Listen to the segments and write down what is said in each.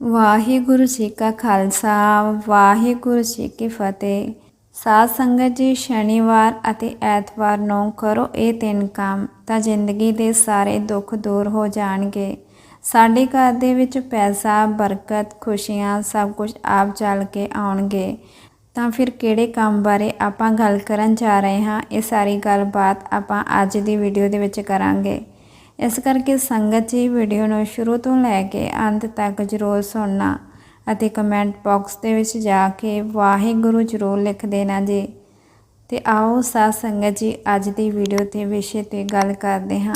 ਵਾਹਿਗੁਰੂ ਜੀ ਕਾ ਖਾਲਸਾ, ਵਾਹਿਗੁਰੂ ਜੀ ਕੀ ਫਤਿਹ। ਸਾਧ ਸੰਗਤ ਜੀ, ਸ਼ਨੀਵਾਰ ਅਤੇ ਐਤਵਾਰ ਨੂੰ ਕਰੋ ਇਹ ਤਿੰਨ ਕੰਮ, ਤਾਂ ਜ਼ਿੰਦਗੀ ਦੇ ਸਾਰੇ ਦੁੱਖ ਦੂਰ ਹੋ ਜਾਣਗੇ। ਸਾਡੇ ਘਰ ਦੇ ਵਿੱਚ ਪੈਸਾ, ਬਰਕਤ, ਖੁਸ਼ੀਆਂ ਸਭ ਕੁਝ ਆਪ ਚੱਲ ਕੇ ਆਉਣਗੇ। ਤਾਂ ਫਿਰ ਕਿਹੜੇ ਕੰਮ ਬਾਰੇ ਆਪਾਂ ਗੱਲ ਕਰਨ ਜਾ ਰਹੇ ਹਾਂ, ਇਹ ਸਾਰੀ ਗੱਲਬਾਤ ਆਪਾਂ ਅੱਜ ਦੀ ਵੀਡੀਓ ਦੇ ਵਿੱਚ ਕਰਾਂਗੇ। ਇਸ ਕਰਕੇ ਸੰਗਤ ਜੀ ਵੀਡੀਓ ਨੂੰ ਸ਼ੁਰੂ ਤੋਂ ਲੈ ਕੇ ਅੰਤ ਤੱਕ ਜ਼ਰੂਰ ਸੁਣਨਾ ਅਤੇ ਕਮੈਂਟ ਬਾਕਸ ਦੇ ਵਿੱਚ ਜਾ ਕੇ ਵਾਹਿਗੁਰੂ ਜ਼ਰੂਰ ਲਿਖ ਦੇਣਾ ਜੀ। ਤੇ ਆਓ ਸਾਧ ਸੰਗਤ ਜੀ ਅੱਜ ਦੀ ਵੀਡੀਓ ਤੇ ਵਿਸ਼ੇ ਤੇ ਗੱਲ ਕਰਦੇ ਹਾਂ।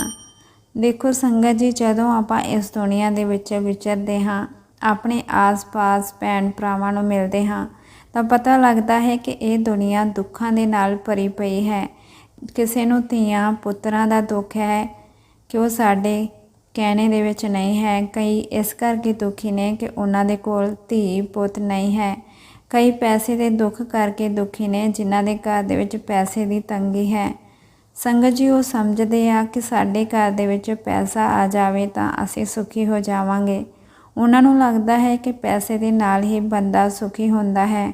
ਦੇਖੋ ਸੰਗਤ ਜੀ, ਜਦੋਂ ਆਪਾਂ ਇਸ ਦੁਨੀਆ ਦੇ ਵਿੱਚ ਵਿਚਰਦੇ ਹਾਂ, ਆਪਣੇ ਆਸ-ਪਾਸ ਭੈਣ ਭਰਾਵਾਂ ਨੂੰ ਮਿਲਦੇ ਹਾਂ, ਤਾਂ ਪਤਾ ਲੱਗਦਾ ਹੈ ਕਿ ਇਹ ਦੁਨੀਆ ਦੁੱਖਾਂ ਦੇ ਨਾਲ ਭਰੀ ਪਈ ਹੈ। ਕਿਸੇ ਨੂੰ ਧੀਆਂ ਪੁੱਤਰਾਂ ਦਾ ਦੁੱਖ ਹੈ ਕਿ ਉਹ ਸਾਡੇ ਕਹਿਣੇ ਦੇ ਵਿੱਚ ਨਹੀਂ ਹੈ। ਕਈ ਇਸ ਕਰਕੇ ਦੁਖੀ ਨੇ ਕਿ ਉਹਨਾਂ ਦੇ ਕੋਲ ਧੀ, ਪੁੱਤ ਨਹੀਂ ਹੈ। ਕਈ ਪੈਸੇ ਦੇ ਦੁੱਖ ਕਰਕੇ ਦੁਖੀ ਨੇ, ਜਿਨ੍ਹਾਂ ਦੇ ਘਰ ਦੇ ਵਿੱਚ ਪੈਸੇ ਦੀ ਤੰਗੀ ਹੈ। ਸੰਗਤ ਜੀ, ਉਹ ਸਮਝਦੇ ਆ ਕਿ ਸਾਡੇ ਘਰ ਦੇ ਵਿੱਚ ਪੈਸਾ ਆ ਜਾਵੇ ਤਾਂ ਅਸੀਂ ਸੁਖੀ ਹੋ ਜਾਵਾਂਗੇ। ਉਹਨਾਂ ਨੂੰ ਲੱਗਦਾ ਹੈ ਕਿ ਪੈਸੇ ਦੇ ਨਾਲ ਹੀ ਬੰਦਾ ਸੁਖੀ ਹੁੰਦਾ ਹੈ।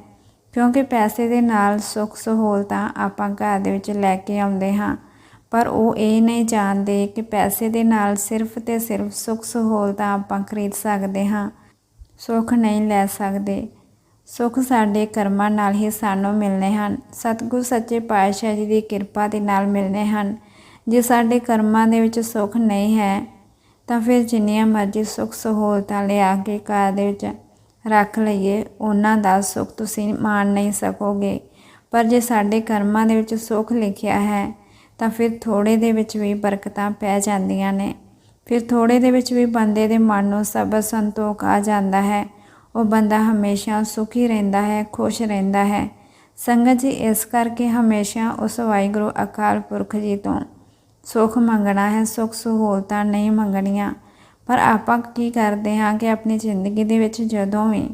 ਕਿਉਂਕਿ ਪੈਸੇ ਦੇ ਨਾਲ ਸੁੱਖ ਸਹੂਲਤਾਂ ਆਪਾਂ ਘਰ ਦੇ ਵਿੱਚ ਲੈ ਕੇ ਆਉਂਦੇ ਹਾਂ। ਪਰ ਉਹ ਇਹ ਨਹੀਂ ਜਾਣਦੇ ਕਿ ਪੈਸੇ ਦੇ ਨਾਲ ਸਿਰਫ ਤੇ ਸਿਰਫ ਸੁੱਖ ਸਹੂਲਤਾਂ ਆਪਾਂ ਖਰੀਦ ਸਕਦੇ ਹਾਂ, ਸੁੱਖ ਨਹੀਂ ਲੈ ਸਕਦੇ। ਸੁੱਖ ਸਾਡੇ ਕਰਮਾਂ ਨਾਲ ਹੀ ਸਾਨੂੰ ਮਿਲਨੇ ਹਨ। ਸਤਿਗੁਰ ਸੱਚੇ ਪਾਤਸ਼ਾਹ ਜੀ ਦੀ ਕਿਰਪਾ ਦੇ ਨਾਲ ਮਿਲਨੇ ਹਨ। ਜੇ ਸਾਡੇ ਕਰਮਾਂ ਦੇ ਵਿੱਚ ਸੁੱਖ ਨਹੀਂ ਹੈ, ਤਾਂ ਫਿਰ ਜਿੰਨੀਆਂ ਮਰਜ਼ੀ ਸੁੱਖ ਸਹੂਲਤਾਂ ਲਿਆ ਕੇ ਘਰ ਦੇ ਵਿੱਚ ਰੱਖ ਲਈਏ, ਉਹਨਾਂ ਦਾ ਸੁੱਖ ਤੁਸੀਂ ਮਾਣ ਨਹੀਂ ਸਕੋਗੇ। ਪਰ ਜੇ ਸਾਡੇ ਕਰਮਾਂ ਦੇ ਵਿੱਚ ਸੁੱਖ ਲਿਖਿਆ ਹੈ ਤਾਂ ਫਿਰ ਥੋੜੇ ਦੇ ਵਿੱਚ ਵੀ ਬਰਕਤਾਂ ਪੈ ਜਾਂਦੀਆਂ ਨੇ। ਫਿਰ ਥੋੜੇ ਦੇ ਵਿੱਚ ਵੀ ਬੰਦੇ ਦੇ ਮਨ ਨੂੰ ਸਬਰ ਸੰਤੋਖ ਆ ਜਾਂਦਾ ਹੈ। ਉਹ ਬੰਦਾ ਹਮੇਸ਼ਾ ਸੁਖੀ ਰਹਿੰਦਾ ਹੈ, ਖੁਸ਼ ਰਹਿੰਦਾ ਹੈ। ਸੰਗਤ ਜੀ, ਇਸ ਕਰਕੇ ਹਮੇਸ਼ਾ ਉਸ ਵਾਹਿਗੁਰੂ ਅਕਾਲ ਪੁਰਖ ਜੀ ਤੋਂ ਸੁਖ ਮੰਗਣਾ ਹੈ। ਸੁਖ ਸਹੂਲਤਾਂ ਨਹੀਂ ਮੰਗਣੀਆਂ। ਪਰ ਆਪਾਂ ਕੀ ਕਰਦੇ ਹਾਂ ਕਿ ਆਪਣੀ ਜ਼ਿੰਦਗੀ ਦੇ ਵਿੱਚ ਜਦੋਂ ਵੀ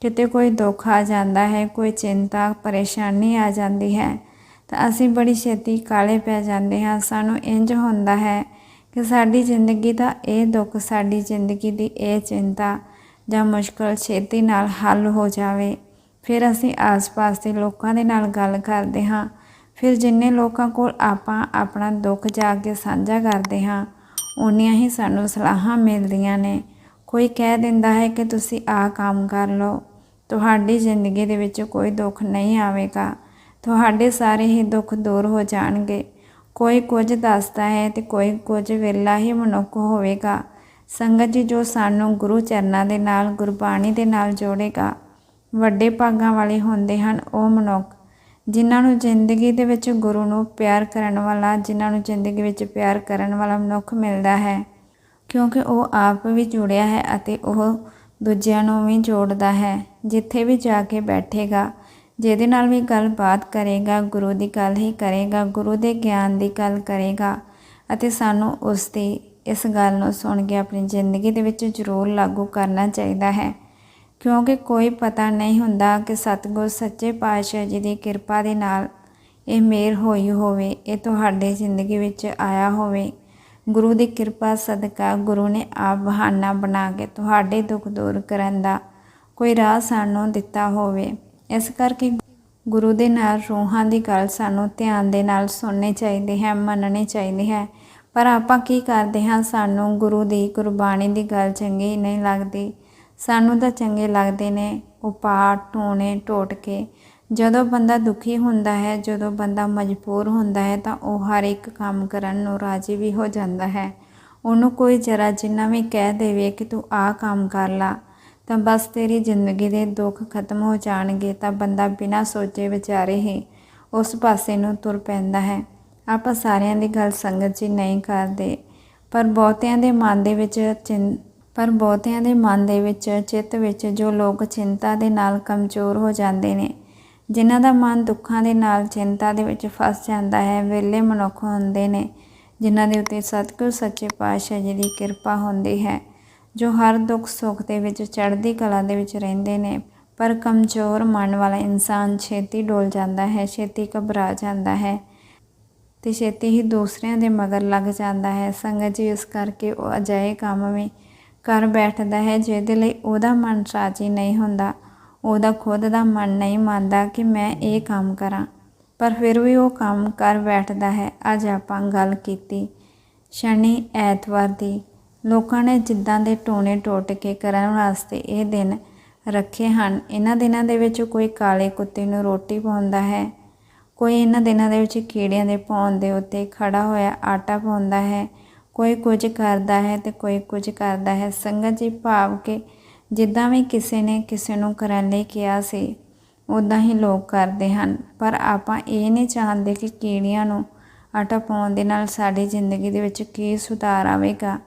ਕਿਤੇ ਕੋਈ ਦੁੱਖ ਆ ਜਾਂਦਾ ਹੈ, ਕੋਈ ਚਿੰਤਾ, ਪਰੇਸ਼ਾਨੀ ਆ ਜਾਂਦੀ ਹੈ ਤਾਂ ਅਸੀਂ ਬੜੀ ਛੇਤੀ ਕਾਲੇ ਪੈ ਜਾਂਦੇ ਹਾਂ। ਸਾਨੂੰ ਇੰਜ ਹੁੰਦਾ ਹੈ ਕਿ ਸਾਡੀ ਜ਼ਿੰਦਗੀ ਦਾ ਇਹ ਦੁੱਖ, ਸਾਡੀ ਜ਼ਿੰਦਗੀ ਦੀ ਇਹ ਚਿੰਤਾ ਜਾਂ ਮੁਸ਼ਕਲ ਛੇਤੀ ਨਾਲ ਹੱਲ ਹੋ ਜਾਵੇ। ਫਿਰ ਅਸੀਂ ਆਸ-ਪਾਸ ਦੇ ਲੋਕਾਂ ਦੇ ਨਾਲ ਗੱਲ ਕਰਦੇ ਹਾਂ। ਫਿਰ ਜਿੰਨੇ ਲੋਕਾਂ ਕੋਲ ਆਪਾਂ ਆਪਣਾ ਦੁੱਖ ਜਾ ਕੇ ਸਾਂਝਾ ਕਰਦੇ ਹਾਂ ਉਨੀਆਂ ਹੀ ਸਾਨੂੰ ਸਲਾਹਾਂ ਮਿਲਦੀਆਂ ਨੇ। ਕੋਈ ਕਹਿ ਦਿੰਦਾ ਹੈ ਕਿ ਤੁਸੀਂ ਆਹ ਕੰਮ ਕਰ ਲਓ, ਤੁਹਾਡੀ ਜ਼ਿੰਦਗੀ ਦੇ ਵਿੱਚ ਕੋਈ ਦੁੱਖ ਨਹੀਂ ਆਵੇਗਾ। ਤੁਹਾਡੇ ਸਾਰੇ ਹੀ ਦੁੱਖ ਦੂਰ ਹੋ ਜਾਣਗੇ। ਕੋਈ ਕੁਝ ਦੱਸਦਾ ਹੈ ਤੇ ਕੋਈ ਕੁਝ ਵੇਲਾ ਹੀ ਮਨੁੱਖ ਹੋਵੇਗਾ। ਸੰਗਤ ਜੀ ਜੋ ਸਾਨੂੰ ਗੁਰੂ ਚਰਨਾਂ ਦੇ ਨਾਲ, ਗੁਰਬਾਣੀ ਦੇ ਨਾਲ ਜੋੜੇਗਾ, ਵੱਡੇ ਭਾਗਾਂ ਵਾਲੇ ਹੁੰਦੇ ਹਨ ਉਹ ਮਨੁੱਖ, ਜਿਨ੍ਹਾਂ ਨੂੰ ਜ਼ਿੰਦਗੀ ਦੇ ਵਿੱਚ ਗੁਰੂ ਨੂੰ ਪਿਆਰ ਕਰਨ ਵਾਲਾ, ਜਿਨ੍ਹਾਂ ਨੂੰ ਜ਼ਿੰਦਗੀ ਵਿੱਚ ਪਿਆਰ ਕਰਨ ਵਾਲਾ ਮਨੁੱਖ ਮਿਲਦਾ ਹੈ। ਕਿਉਂਕਿ ਉਹ ਆਪ ਵੀ ਜੁੜਿਆ ਹੈ ਅਤੇ ਉਹ ਦੂਜਿਆਂ ਨੂੰ ਵੀ ਜੋੜਦਾ ਹੈ, ਜਿੱਥੇ ਵੀ ਜਾ ਕੇ ਬੈਠੇਗਾ। ਜਿਹਦੇ ਨਾਲ ਵੀ ਗੱਲਬਾਤ ਕਰੇਗਾ, ਗੁਰੂ ਦੀ ਗੱਲ ਹੀ ਕਰੇਗਾ, ਗੁਰੂ ਦੇ ਗਿਆਨ ਦੀ ਗੱਲ ਕਰੇਗਾ ਅਤੇ ਸਾਨੂੰ ਉਸ ਦੀ, ਇਸ ਗੱਲ ਨੂੰ ਸੁਣ ਕੇ ਆਪਣੀ ਜ਼ਿੰਦਗੀ ਦੇ ਵਿੱਚ ਜ਼ਰੂਰ ਲਾਗੂ ਕਰਨਾ ਚਾਹੀਦਾ ਹੈ। ਕਿਉਂਕਿ ਕੋਈ ਪਤਾ ਨਹੀਂ ਹੁੰਦਾ ਕਿ ਸਤਿਗੁਰ ਸੱਚੇ ਪਾਤਸ਼ਾਹ ਜੀ ਦੀ ਕਿਰਪਾ ਦੇ ਨਾਲ ਇਹ ਮੇਰ ਹੋਈ ਹੋਵੇ, ਇਹ ਤੁਹਾਡੇ ਜ਼ਿੰਦਗੀ ਵਿੱਚ ਆਇਆ ਹੋਵੇ। ਗੁਰੂ ਦੀ ਕਿਰਪਾ ਸਦਕਾ ਗੁਰੂ ਨੇ ਆਪ ਬਹਾਨਾ ਬਣਾ ਕੇ ਤੁਹਾਡੇ ਦੁੱਖ ਦੂਰ ਕਰਨ ਦਾ ਕੋਈ ਰਾਹ ਸਾਨੂੰ ਦਿੱਤਾ ਹੋਵੇ। ਇਸ ਕਰਕੇ ਗੁਰੂ ਦੇ ਨਾਲ ਰੂਹਾਂ ਦੀ ਗੱਲ ਸਾਨੂੰ ਧਿਆਨ ਦੇ ਨਾਲ ਸੁਣਨੀ ਚਾਹੀਦੀ ਹੈ, ਮੰਨਣੀ ਚਾਹੀਦੀ ਹੈ। ਪਰ ਆਪਾਂ ਕੀ ਕਰਦੇ ਹਾਂ, ਸਾਨੂੰ ਗੁਰੂ ਦੀ ਗੁਰਬਾਣੀ ਦੀ ਗੱਲ ਚੰਗੀ ਨਹੀਂ ਲੱਗਦੀ। ਸਾਨੂੰ ਤਾਂ ਚੰਗੇ ਲੱਗਦੇ ਨੇ ਉਪਾਅ ਪਾਠ ਟੋਣੇ ਟੋਟਕੇ। ਜਦੋਂ ਬੰਦਾ ਦੁਖੀ ਹੁੰਦਾ ਹੈ, ਜਦੋਂ ਬੰਦਾ ਮਜਬੂਰ ਹੁੰਦਾ ਹੈ, ਤਾਂ ਉਹ ਹਰ ਇੱਕ ਕੰਮ ਕਰਨ ਨੂੰ ਰਾਜੀ ਵੀ ਹੋ ਜਾਂਦਾ ਹੈ। ਉਹਨੂੰ ਕੋਈ ਜਰਾ ਜਿੰਨਾ ਵੀ ਕਹਿ ਦੇਵੇ ਕਿ ਤੂੰ ਆਹ ਕੰਮ ਕਰ ਲਾ ਤਾਂ ਬਸ ਤੇਰੀ ਜ਼ਿੰਦਗੀ ਦੇ ਦੁੱਖ ਖਤਮ ਹੋ ਜਾਣਗੇ ਤਾਂ ਬੰਦਾ ਬਿਨਾਂ ਸੋਚੇ ਵਿਚਾਰੇ ਹੀ ਉਸ ਪਾਸੇ ਨੂੰ ਤੁਰ ਪੈਂਦਾ ਹੈ। ਆਪਾਂ ਸਾਰਿਆਂ ਦੀ ਗੱਲ ਸੰਗਤ ਜੀ ਨਹੀਂ ਕਰਦੇ, ਪਰ ਬਹੁਤਿਆਂ ਦੇ ਮਨ ਦੇ ਵਿੱਚ ਚਿੰ, ਪਰ ਬਹੁਤਿਆਂ ਦੇ ਮਨ ਦੇ ਵਿੱਚ ਚਿੱਤ ਵਿੱਚ ਜੋ ਲੋਕ ਚਿੰਤਾ ਦੇ ਨਾਲ ਕਮਜ਼ੋਰ ਹੋ ਜਾਂਦੇ ਨੇ, ਜਿਨ੍ਹਾਂ ਦਾ ਮਨ ਦੁੱਖਾਂ ਦੇ ਨਾਲ ਚਿੰਤਾ ਦੇ ਵਿੱਚ ਫਸ ਜਾਂਦਾ ਹੈ ਵੇਲੇ ਮਨੁੱਖ ਹੁੰਦੇ ਨੇ, ਜਿਨ੍ਹਾਂ ਦੇ ਉੱਤੇ ਸਤਿਗੁਰ ਸੱਚੇ ਪਾਤਸ਼ਾਹ ਜੀ ਦੀ ਕਿਰਪਾ ਹੁੰਦੀ ਹੈ। ਜੋ ਹਰ ਦੁੱਖ ਸੁੱਖ ਦੇ ਵਿੱਚ, ਚੜ੍ਹਦੀ ਕਲਾ ਦੇ ਵਿੱਚ ਰਹਿੰਦੇ ਨੇ, ਪਰ ਕਮਜ਼ੋਰ ਮਨ ਵਾਲਾ ਇਨਸਾਨ ਛੇਤੀ ਡੋਲ ਜਾਂਦਾ ਹੈ, ਛੇਤੀ ਘਬਰਾ ਜਾਂਦਾ ਹੈ ਤੇ ਛੇਤੀ ਹੀ ਦੂਸਰਿਆਂ ਦੇ ਮਗਰ ਲੱਗ ਜਾਂਦਾ ਹੈ। ਸੰਗਤ ਜੀ, ਇਸ ਕਰਕੇ ਉਹ ਅਜਿਹੇ ਕੰਮ ਵੀ ਕਰ ਬੈਠਦਾ ਹੈ ਜਿਹਦੇ ਲਈ ਉਹਦਾ ਮਨ ਰਾਜੀ ਨਹੀਂ ਹੁੰਦਾ। ਉਹਦਾ ਖੁਦ ਦਾ ਮਨ ਨਹੀਂ ਮੰਨਦਾ ਕਿ ਮੈਂ ਇਹ ਕੰਮ ਕਰਾਂ। ਪਰ ਫਿਰ ਵੀ ਉਹ ਕੰਮ ਕਰ ਬੈਠਦਾ ਹੈ। ਅੱਜ ਆਪਾਂ ਗੱਲ ਕੀਤੀ ਸ਼ਨੀ ਐਤਵਾਰ ਦੀ। ਲੋਕਾਂ ਨੇ ਜਿੱਦਾਂ ਦੇ ਟੋਨੇ ਟੋਟ ਕੇ ਕਰਨ ਵਾਸਤੇ ਇਹ ਦਿਨ ਰੱਖੇ ਹਨ। ਇਹਨਾਂ ਦਿਨਾਂ ਦੇ ਵਿੱਚ ਕੋਈ ਕਾਲੇ ਕੁੱਤੇ ਨੂੰ ਰੋਟੀ ਪਾਉਂਦਾ ਹੈ, ਕੋਈ ਇਹਨਾਂ ਦਿਨਾਂ ਦੇ ਵਿੱਚ ਕੀੜਿਆਂ ਦੇ ਪੌਣ ਦੇ ਉੱਤੇ ਖੜਾ ਹੋਇਆ ਆਟਾ ਪਾਉਂਦਾ ਹੈ, ਕੋਈ ਕੁਝ ਕਰਦਾ ਹੈ ਤੇ ਕੋਈ ਕੁਝ ਕਰਦਾ ਹੈ। ਸੰਗਤ ਜੀ ਭਾਵ ਕਿ ਜਿੱਦਾਂ ਵੀ ਕਿਸੇ ਨੇ ਕਿਸੇ ਨੂੰ ਕਰਨ ਲਈ ਕਿਹਾ ਸੀ ਉਦਾਂ ਹੀ ਲੋਕ ਕਰਦੇ ਹਨ। ਪਰ ਆਪਾਂ ਇਹ ਨਹੀਂ ਚਾਹੁੰਦੇ ਕਿ ਕੀੜੀਆਂ ਨੂੰ ਆਟਾ ਪਾਉਣ ਦੇ ਨਾਲ ਸਾਡੀ ਜ਼ਿੰਦਗੀ ਦੇ ਵਿੱਚ ਕੀ ਸੁਧਾਰ ਆਵੇਗਾ।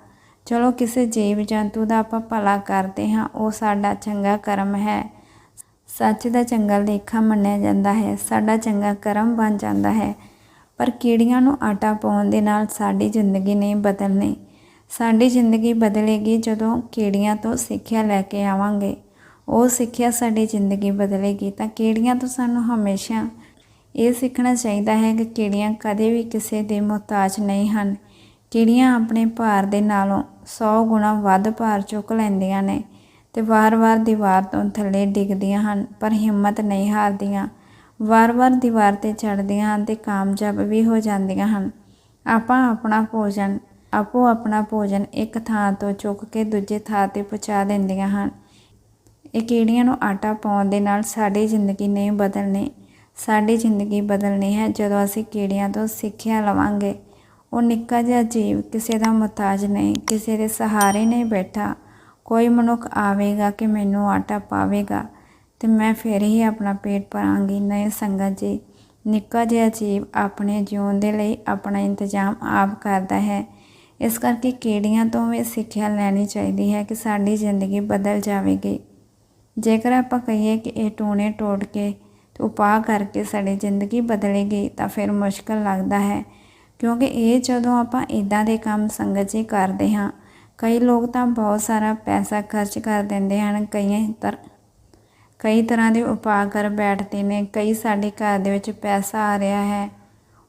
ਚਲੋ ਕਿਸੇ ਜੀਵ ਜੰਤੂ ਦਾ ਆਪਾਂ ਭਲਾ ਕਰਦੇ ਹਾਂ, ਉਹ ਸਾਡਾ ਚੰਗਾ ਕਰਮ ਹੈ। ਸੱਚ ਦਾ ਚੰਗਾ ਲੇਖਾ ਮੰਨਿਆ ਜਾਂਦਾ ਹੈ, ਸਾਡਾ ਚੰਗਾ ਕਰਮ ਬਣ ਜਾਂਦਾ ਹੈ। ਪਰ ਕੀੜੀਆਂ ਨੂੰ ਆਟਾ ਪਾਉਣ ਦੇ ਨਾਲ ਸਾਡੀ ਜ਼ਿੰਦਗੀ ਨਹੀਂ ਬਦਲਣੀ। ਸਾਡੀ ਜ਼ਿੰਦਗੀ ਬਦਲੇਗੀ ਜਦੋਂ ਕੀੜੀਆਂ ਤੋਂ ਸਿੱਖਿਆ ਲੈ ਕੇ ਆਵਾਂਗੇ। ਉਹ ਸਿੱਖਿਆ ਸਾਡੀ ਜ਼ਿੰਦਗੀ ਬਦਲੇਗੀ ਤਾਂ ਕੀੜੀਆਂ ਤੋਂ ਸਾਨੂੰ ਹਮੇਸ਼ਾ ਇਹ ਸਿੱਖਣਾ ਚਾਹੀਦਾ ਹੈ ਕਿ ਕੀੜੀਆਂ ਕਦੇ ਵੀ ਕਿਸੇ ਦੇ ਮੁਹਤਾਜ ਨਹੀਂ ਹਨ। ਕੀੜੀਆਂ ਆਪਣੇ ਭਾਰ ਦੇ ਨਾਲੋਂ 100 ਗੁਣਾ ਵੱਧ ਭਾਰ ਚੁੱਕ ਲੈਂਦੀਆਂ ਨੇ ਤੇ ਵਾਰ-ਵਾਰ ਦੀਵਾਰ ਤੋਂ ਥੱਲੇ ਡਿੱਗਦੀਆਂ ਹਨ, ਪਰ ਹਿੰਮਤ ਨਹੀਂ ਹਾਰਦੀਆਂ। ਵਾਰ-ਵਾਰ ਦੀਵਾਰ ਤੇ ਚੜ੍ਹਦੀਆਂ ਹਨ ਤੇ ਕਾਮਯਾਬ ਵੀ ਹੋ ਜਾਂਦੀਆਂ ਹਨ। ਆਪਾਂ ਆਪਣਾ ਭੋਜਨ, ਆਪੋ ਆਪਣਾ ਭੋਜਨ ਇੱਕ ਥਾਂ ਤੋਂ ਚੁੱਕ ਕੇ ਦੂਜੇ ਥਾਂ ਤੇ ਪਹੁੰਚਾ ਦਿੰਦੀਆਂ ਹਨ। ਇਹ ਕੀੜੀਆਂ ਨੂੰ ਆਟਾ ਪਾਉਣ ਦੇ ਨਾਲ ਸਾਡੀ ਜ਼ਿੰਦਗੀ ਨਹੀਂ ਬਦਲਣੀ। ਸਾਡੀ ਜ਼ਿੰਦਗੀ ਬਦਲਣੀ ਹੈ ਜਦੋਂ ਅਸੀਂ ਕੀੜੀਆਂ ਤੋਂ ਸਿੱਖਿਆ ਲਵਾਂਗੇ। ਉਹ ਨਿੱਕਾ ਜਿਹਾ ਜੀਵ ਕਿਸੇ ਦਾ ਮੁਹਤਾਜ ਨਹੀਂ, ਕਿਸੇ ਦੇ ਸਹਾਰੇ ਨਹੀਂ ਬੈਠਾ। ਕੋਈ ਮਨੁੱਖ ਆਵੇਗਾ ਕਿ ਮੈਨੂੰ ਆਟਾ ਪਾਵੇਗਾ ਤੇ ਮੈਂ ਫਿਰ ਹੀ ਆਪਣਾ ਪੇਟ ਭਰਾਂਗੀ। ਨਹੀਂ ਸੰਗਤ ਜੀ, ਨਿੱਕਾ ਜਿਹਾ ਜੀਵ ਆਪਣੇ ਜਿਉਣ ਦੇ ਲਈ ਆਪਣਾ ਇੰਤਜ਼ਾਮ ਆਪ ਕਰਦਾ ਹੈ। ਇਸ ਕਰਕੇ ਕੀੜੀਆਂ ਤੋਂ ਵੀ ਸਿੱਖਿਆ ਲੈਣੀ ਚਾਹੀਦੀ ਹੈ ਕਿ ਸਾਡੀ ਜ਼ਿੰਦਗੀ ਬਦਲ ਜਾਵੇਗੀ। ਜੇਕਰ ਆਪਾਂ ਕਹੀਏ ਕਿ ਇਹ ਟੂਣੇ ਟੋੜ ਕੇ ਤੇ ਉਪਾਅ ਕਰਕੇ ਸਾਡੀ ਜ਼ਿੰਦਗੀ ਬਦਲੇਗੀ ਤਾਂ ਫਿਰ ਮੁਸ਼ਕਲ ਲੱਗਦਾ ਹੈ। ਕਿਉਂਕਿ ਇਹ ਜਦੋਂ ਆਪਾਂ ਇਦਾਂ ਦੇ ਕੰਮ ਸੰਗਤ ਜੀ ਕਰਦੇ ਹਾਂ, ਕਈ ਲੋਕ ਤਾਂ ਬਹੁਤ ਸਾਰਾ ਪੈਸਾ ਖਰਚ ਕਰ ਦਿੰਦੇ ਹਨ ਕਈ ਤਰ, ਕਈ ਤਰ੍ਹਾਂ ਦੇ ਉਪਾਅ ਕਰ ਬੈਠਦੇ ਨੇ, ਕਈ ਸਾਡੇ ਘਰ ਦੇ ਵਿੱਚ ਪੈਸਾ ਆ ਰਿਹਾ ਹੈ।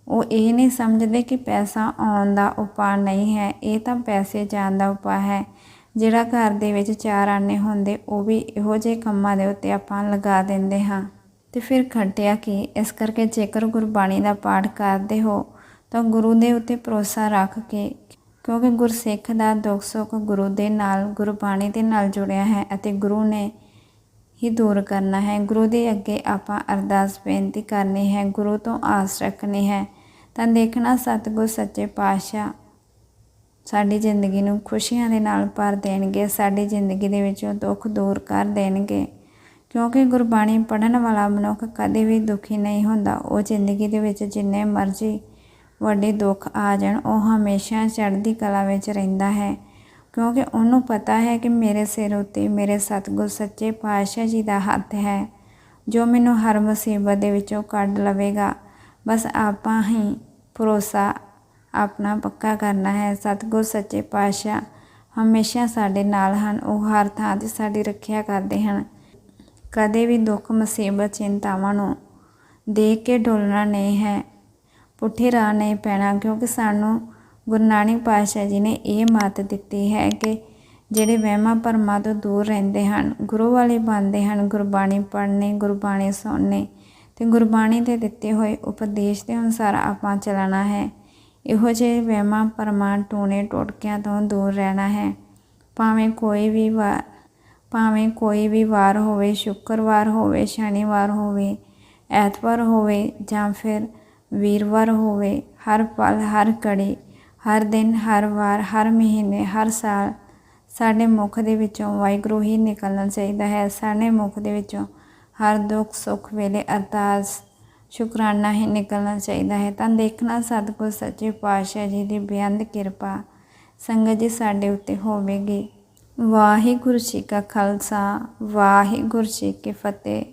ਉਹ ਇਹ ਨਹੀਂ ਸਮਝਦੇ ਕਿ ਪੈਸਾ ਆਉਣ ਦਾ ਉਪਾਅ ਨਹੀਂ ਹੈ, ਇਹ ਤਾਂ ਪੈਸੇ ਜਾਣ ਦਾ ਉਪਾਅ ਹੈ। ਜਿਹੜਾ ਘਰ ਦੇ ਵਿੱਚ ਚਾਰ ਆਨੇ ਹੁੰਦੇ, ਉਹ ਵੀ ਇਹੋ ਜਿਹੇ ਕੰਮਾਂ ਦੇ ਉੱਤੇ ਆਪਾਂ ਲਗਾ ਦਿੰਦੇ ਹਾਂ। ਤੇ ਫਿਰ ਖੱਟਿਆ ਕਿ, ਇਸ ਕਰਕੇ ਜੇਕਰ ਗੁਰਬਾਣੀ ਦਾ ਪਾਠ ਕਰਦੇ ਹੋ ਤਾਂ ਗੁਰੂ ਦੇ ਉੱਤੇ ਭਰੋਸਾ ਰੱਖ ਕੇ, ਕਿਉਂਕਿ ਗੁਰਸਿੱਖ ਦਾ ਦੁੱਖ ਸੁੱਖ ਗੁਰੂ ਦੇ ਨਾਲ, ਗੁਰਬਾਣੀ ਦੇ ਨਾਲ ਜੁੜਿਆ ਹੈ ਅਤੇ ਗੁਰੂ ਨੇ ਹੀ ਦੂਰ ਕਰਨਾ ਹੈ। ਗੁਰੂ ਦੇ ਅੱਗੇ ਆਪਾਂ ਅਰਦਾਸ ਬੇਨਤੀ ਕਰਨੀ ਹੈ, ਗੁਰੂ ਤੋਂ ਆਸ ਰੱਖਣੀ ਹੈ। ਤਾਂ ਦੇਖਣਾ, ਸਤਿਗੁਰ ਸੱਚੇ ਪਾਤਸ਼ਾਹ ਸਾਡੀ ਜ਼ਿੰਦਗੀ ਨੂੰ ਖੁਸ਼ੀਆਂ ਦੇ ਨਾਲ ਭਰ ਦੇਣਗੇ, ਸਾਡੀ ਜ਼ਿੰਦਗੀ ਦੇ ਵਿੱਚੋਂ ਦੁੱਖ ਦੂਰ ਕਰ ਦੇਣਗੇ। ਕਿਉਂਕਿ ਗੁਰਬਾਣੀ ਪੜਨ ਵਾਲਾ ਮਨੁੱਖ ਕਦੇ ਵੀ ਦੁਖੀ ਨਹੀਂ ਹੁੰਦਾ। ਉਹ ਜ਼ਿੰਦਗੀ ਦੇ ਵਿੱਚ ਜਿੰਨੇ ਮਰਜ਼ੀ ਵੱਡੇ ਦੁੱਖ ਆ ਜਾਣ, ਉਹ ਹਮੇਸ਼ਾ ਚੜ੍ਹਦੀ ਕਲਾ ਵਿੱਚ ਰਹਿੰਦਾ ਹੈ। ਕਿਉਂਕਿ ਉਹਨੂੰ ਪਤਾ ਹੈ ਕਿ ਮੇਰੇ ਸਿਰ ਉੱਤੇ ਮੇਰੇ ਸਤਿਗੁਰ ਸੱਚੇ ਪਾਤਸ਼ਾਹ ਜੀ ਦਾ ਹੱਥ ਹੈ, ਜੋ ਮੈਨੂੰ ਹਰ ਮੁਸੀਬਤ ਦੇ ਵਿੱਚੋਂ ਕੱਢ ਲਵੇਗਾ। ਬਸ ਆਪਾਂ ਹੀ ਭਰੋਸਾ ਆਪਣਾ ਪੱਕਾ ਕਰਨਾ ਹੈ। ਸਤਿਗੁਰ ਸੱਚੇ ਪਾਤਸ਼ਾਹ ਹਮੇਸ਼ਾ ਸਾਡੇ ਨਾਲ ਹਨ, ਉਹ ਹਰ ਥਾਂ ਤੇ ਸਾਡੀ ਰੱਖਿਆ ਕਰਦੇ ਹਨ। ਕਦੇ ਵੀ ਦੁੱਖ, ਮੁਸੀਬਤ, ਚਿੰਤਾਵਾਂ ਨੂੰ ਦੇਖ ਕੇ ਡੋਲਣਾ ਨਹੀਂ ਹੈ। ਪੁੱਠੇ ਰਾਹ ਨਹੀਂ ਪੈਣਾ ਕਿਉਂਕਿ ਸਾਨੂੰ ਗੁਰੂ ਨਾਨਕ ਪਾਤਸ਼ਾਹ ਜੀ ਨੇ ਇਹ ਮੱਤ ਦਿੱਤੀ ਹੈ ਕਿ ਜਿਹੜੇ ਵਹਿਮਾਂ ਭਰਮਾਂ ਤੋਂ ਦੂਰ ਰਹਿੰਦੇ ਹਨ, ਗੁਰੂ ਵਾਲੇ ਬਣਦੇ ਹਨ, ਗੁਰਬਾਣੀ ਪੜ੍ਹਨੀ, ਗੁਰਬਾਣੀ ਸੁਣਨੀ ਤੇ ਗੁਰਬਾਣੀ ਦੇ ਦਿੱਤੇ ਹੋਏ ਉਪਦੇਸ਼ ਦੇ ਅਨੁਸਾਰ ਆਪਾਂ ਚੱਲਣਾ ਹੈ। ਇਹੋ ਜਿਹੇ ਵਹਿਮਾਂ ਭਰਮਾਂ ਟੂਣੇ ਟੋਟਕਿਆਂ ਤੋਂ ਦੂਰ ਰਹਿਣਾ ਹੈ। ਭਾਵੇਂ ਕੋਈ ਵੀ ਵਾਰ ਭਾਵੇਂ ਕੋਈ ਵੀ ਵਾਰ ਹੋਵੇ, ਸ਼ੁੱਕਰਵਾਰ ਹੋਵੇ, ਸ਼ਨੀਵਾਰ ਹੋਵੇ, ਐਤਵਾਰ ਹੋਵੇ ਜਾਂ ਫਿਰ ਵੀਰਵਾਰ ਹੋਵੇ, ਹਰ ਪਲ ਹਰ ਘੜੀ ਹਰ ਦਿਨ, ਹਰ ਵਾਰ, ਹਰ ਮਹੀਨੇ, ਹਰ ਸਾਲ ਸਾਡੇ ਮੁਖ ਦੇ ਵਿੱਚੋਂ ਵਾਹਿਗੁਰੂ ਹੀ ਨਿਕਲਣਾ ਚਾਹੀਦਾ ਹੈ। ਸਾਡੇ ਮੁਖ ਦੇ ਵਿੱਚੋਂ ਹਰ ਦੁੱਖ, ਸੁੱਖ ਵੇਲੇ ਅਰਦਾਸ, ਸ਼ੁਕਰਾਨਾ ਹੀ ਨਿਕਲਣਾ ਚਾਹੀਦਾ ਹੈ। ਤਾਂ ਦੇਖਣਾ ਸਤਿਗੁਰ ਸੱਚੇ ਪਾਤਸ਼ਾਹ ਜੀ ਦੀ ਬੇਅੰਤ ਕਿਰਪਾ ਸੰਗਤ ਜੀ ਸਾਡੇ ਉੱਤੇ ਹੋਵੇਗੀ। ਵਾਹਿਗੁਰੂ ਜੀ ਕਾ ਖਾਲਸਾ, ਵਾਹਿਗੁਰੂ ਜੀ ਕੀ ਫਤਿਹ।